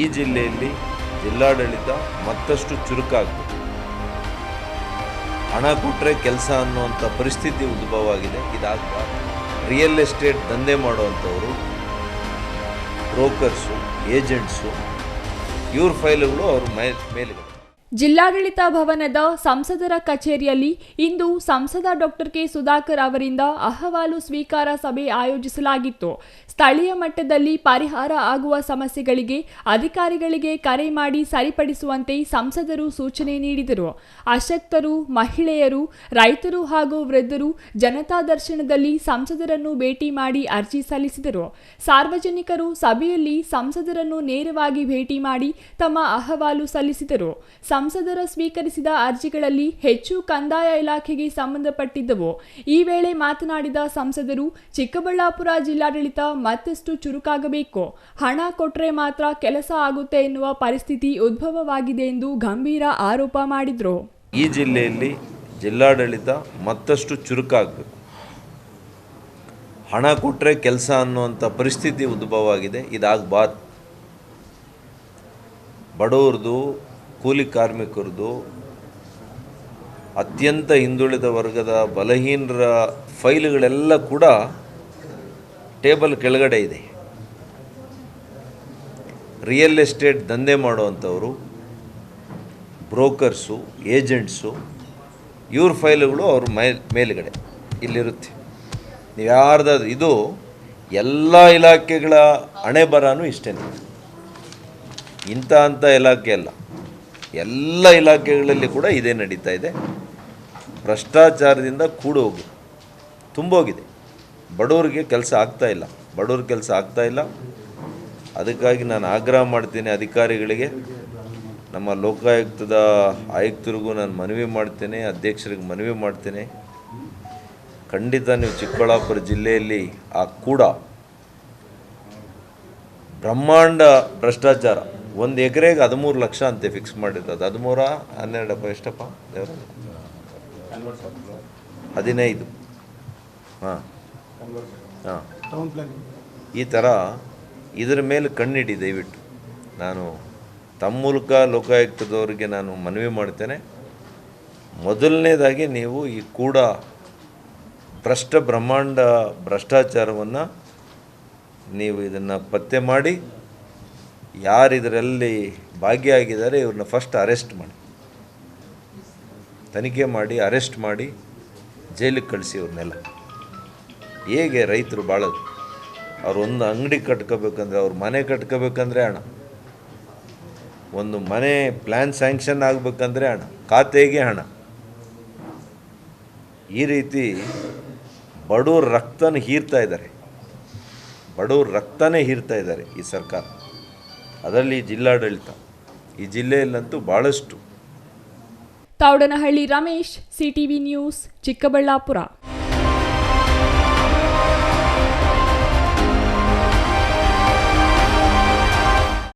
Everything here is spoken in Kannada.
ಈ ಜಿಲ್ಲೆಯಲ್ಲಿ ಜಿಲ್ಲಾಡಳಿತ ಮತ್ತಷ್ಟು ಚುರುಕಾಗಬೇಕು. ಹಣ ಕೊಟ್ಟರೆ ಕೆಲಸ ಅನ್ನುವಂಥ ಪರಿಸ್ಥಿತಿ ಉದ್ಭವ ಆಗಿದೆ ಇದಾಗಬಾರ್ದು ರಿಯಲ್ ಎಸ್ಟೇಟ್ ದಂಧೆ ಮಾಡುವಂಥವರು, ಬ್ರೋಕರ್ಸು, ಏಜೆಂಟ್ಸು, ಇವ್ರ ಫೈಲ್ಗಳು ಅವ್ರ ಮೇ ಜಿಲ್ಲಾಡಳಿತ ಭವನದ ಸಂಸದರ ಕಚೇರಿಯಲ್ಲಿ ಇಂದು ಸಂಸದ ಡಾಕ್ಟರ್ ಕೆ ಸುಧಾಕರ್ ಅವರಿಂದ ಅಹವಾಲು ಸ್ವೀಕಾರ ಸಭೆ ಆಯೋಜಿಸಲಾಗಿತ್ತು. ಸ್ಥಳೀಯ ಮಟ್ಟದಲ್ಲಿ ಪರಿಹಾರ ಆಗುವ ಸಮಸ್ಯೆಗಳಿಗೆ ಅಧಿಕಾರಿಗಳಿಗೆ ಕರೆ ಮಾಡಿ ಸರಿಪಡಿಸುವಂತೆ ಸಂಸದರು ಸೂಚನೆ ನೀಡಿದರು. ಅಶಕ್ತರು, ಮಹಿಳೆಯರು, ರೈತರು ಹಾಗೂ ವೃದ್ಧರು ಜನತಾ ದರ್ಶನದಲ್ಲಿ ಸಂಸದರನ್ನು ಭೇಟಿ ಮಾಡಿ ಅರ್ಜಿ ಸಲ್ಲಿಸಿದರು. ಸಾರ್ವಜನಿಕರು ಸಭೆಯಲ್ಲಿ ಸಂಸದರನ್ನು ನೇರವಾಗಿ ಭೇಟಿ ಮಾಡಿ ತಮ್ಮ ಅಹವಾಲು ಸಲ್ಲಿಸಿದರು. ಸಂಸದರ ಸ್ವೀಕರಿಸಿದ ಅರ್ಜಿಗಳಲ್ಲಿ ಹೆಚ್ಚು ಕಂದಾಯ ಇಲಾಖೆಗೆ ಸಂಬಂಧಪಟ್ಟಿದ್ದವು. ಈ ವೇಳೆ ಮಾತನಾಡಿದ ಸಂಸದರು, ಚಿಕ್ಕಬಳ್ಳಾಪುರ ಜಿಲ್ಲಾಡಳಿತ ಮತ್ತಷ್ಟು ಚುರುಕಾಗಬೇಕು. ಹಣ ಕೊಟ್ಟರೆ ಮಾತ್ರ ಕೆಲಸ ಆಗುತ್ತೆ ಎನ್ನುವ ಪರಿಸ್ಥಿತಿ ಉದ್ಭವವಾಗಿದೆ ಎಂದು ಗಂಭೀರ ಆರೋಪ ಮಾಡಿದರು. ಈ ಜಿಲ್ಲೆಯಲ್ಲಿ ಜಿಲ್ಲಾಡಳಿತ ಮತ್ತಷ್ಟು ಚುರುಕಾಗಬೇಕು. ಹಣ ಕೊಟ್ಟರೆ ಕೆಲಸ ಅನ್ನುವಂಥ ಪರಿಸ್ಥಿತಿ ಉದ್ಭವವಾಗಿದೆ. ಇದಾಗಬಾರ್ದು. ಬಡವ್ರದ್ದು ಕೂಲಿ ಕಾರ್ಮಿಕರದು ಅತ್ಯಂತ ಹಿಂದುಳಿದ ವರ್ಗದ ಬಲಹೀನರ ಫೈಲ್ಗಳೆಲ್ಲ ಕೂಡ ಟೇಬಲ್ ಕೆಳಗಡೆ ಇದೆ. ರಿಯಲ್ ಎಸ್ಟೇಟ್ ದಂಧೆ ಮಾಡುವಂಥವರು, ಬ್ರೋಕರ್ಸು, ಏಜೆಂಟ್ಸು, ಇವ್ರ ಫೈಲ್ಗಳು ಅವ್ರ ಮೇ, ಮೇಲುಗಡೆ ಇಲ್ಲಿರುತ್ತೆ. ನೀವು ಯಾರ್ದಾದ್ರು, ಇದು ಎಲ್ಲ ಇಲಾಖೆಗಳ ಹಣೆ ಬರನೂ ಇಷ್ಟೇ ಇಂಥ ಅಂಥ ಇಲಾಖೆ ಅಲ್ಲ. ಎಲ್ಲ ಇಲಾಖೆಗಳಲ್ಲಿ ಕೂಡ ಇದೇ ನಡೀತಾ ಇದೆ. ಭ್ರಷ್ಟಾಚಾರದಿಂದ ಕೂಡೋಗಿ. ತುಂಬೋಗಿದೆ. ಬಡವರಿಗೆ ಕೆಲಸ ಆಗ್ತಾ ಇಲ್ಲ. ಬಡವ್ರ ಕೆಲಸ ಆಗ್ತಾ ಇಲ್ಲ. ಅದಕ್ಕಾಗಿ ನಾನು ಆಗ್ರಹ ಮಾಡ್ತೀನಿ ಅಧಿಕಾರಿಗಳಿಗೆ. ನಮ್ಮ ಲೋಕಾಯುಕ್ತದ ಆಯುಕ್ತರಿಗೂ ನಾನು ಮನವಿ ಮಾಡ್ತೇನೆ, ಅಧ್ಯಕ್ಷರಿಗೆ ಮನವಿ ಮಾಡ್ತೇನೆ. ಖಂಡಿತ ನೀವು ಚಿಕ್ಕಬಳ್ಳಾಪುರ ಜಿಲ್ಲೆಯಲ್ಲಿ ಆ ಕೂಡ ಬ್ರಹ್ಮಾಂಡ ಭ್ರಷ್ಟಾಚಾರ ಒಂದು ಎಕರೆಗೆ ಹದಿಮೂರು ಲಕ್ಷ ಅಂತೆ ಫಿಕ್ಸ್ ಮಾಡಿರೋದು. ಹದಿಮೂರ ಹನ್ನೆರಡಪ್ಪ ಎಷ್ಟಪ್ಪ? ಹದಿನೈದು. ಹಾಂ. ಹಾಂ. ಈ ಥರ ಇದರ ಮೇಲೆ ಕಣ್ಣಿಡಿ ದಯವಿಟ್ಟು. ನಾನು ತಮ್ಮ ಮೂಲಕ ಲೋಕಾಯುಕ್ತದವರಿಗೆ ನಾನು ಮನವಿ ಮಾಡ್ತೇನೆ. ಮೊದಲನೇದಾಗಿ ನೀವು ಈ ಕೂಡ ಭ್ರಷ್ಟ ಬ್ರಹ್ಮಾಂಡ ಭ್ರಷ್ಟಾಚಾರವನ್ನು ನೀವು ಇದನ್ನು ಪತ್ತೆ ಮಾಡಿ ಯಾರು ಇದರಲ್ಲಿ ಭಾಗಿಯಾಗಿದ್ದಾರೆ, ಇವ್ರನ್ನ ಫಸ್ಟ್ ಅರೆಸ್ಟ್ ಮಾಡಿ. ತನಿಖೆ ಮಾಡಿ ಅರೆಸ್ಟ್ ಮಾಡಿ, ಜೈಲಿಗೆ ಕಳಿಸಿ ಇವ್ರನ್ನೆಲ್ಲ. ಹೇಗೆ ರೈತರು ಬಾಳೋದು? ಅವ್ರು ಒಂದು ಅಂಗಡಿ ಕಟ್ಕೋಬೇಕಂದ್ರೆ, ಅವ್ರ ಮನೆ ಕಟ್ಕೋಬೇಕಂದ್ರೆ ಹಣ. ಒಂದು ಮನೆ ಪ್ಲ್ಯಾನ್ ಸ್ಯಾಂಕ್ಷನ್ ಆಗಬೇಕಂದ್ರೆ ಹಣ. ಖಾತೆಗೆ ಹಣ. ಈ ರೀತಿ ಬಡವ್ರ ರಕ್ತನ ಹೀರ್ತಾ ಇದ್ದಾರೆ. ಬಡವ್ರ ರಕ್ತನೇ ಹೀರ್ತಾ ಇದ್ದಾರೆ ಈ ಸರ್ಕಾರ. ಅದರಲ್ಲಿ ಜಿಲ್ಲಾಡಳಿತ. ಈ ಜಿಲ್ಲೆಯಲ್ಲಂತೂ ಭಾಳಷ್ಟು ತೌಡನಹಳ್ಳಿ ರಮೇಶ್ ಸಿಟಿವಿ ನ್ಯೂಸ್ ಚಿಕ್ಕಬಳ್ಳಾಪುರ.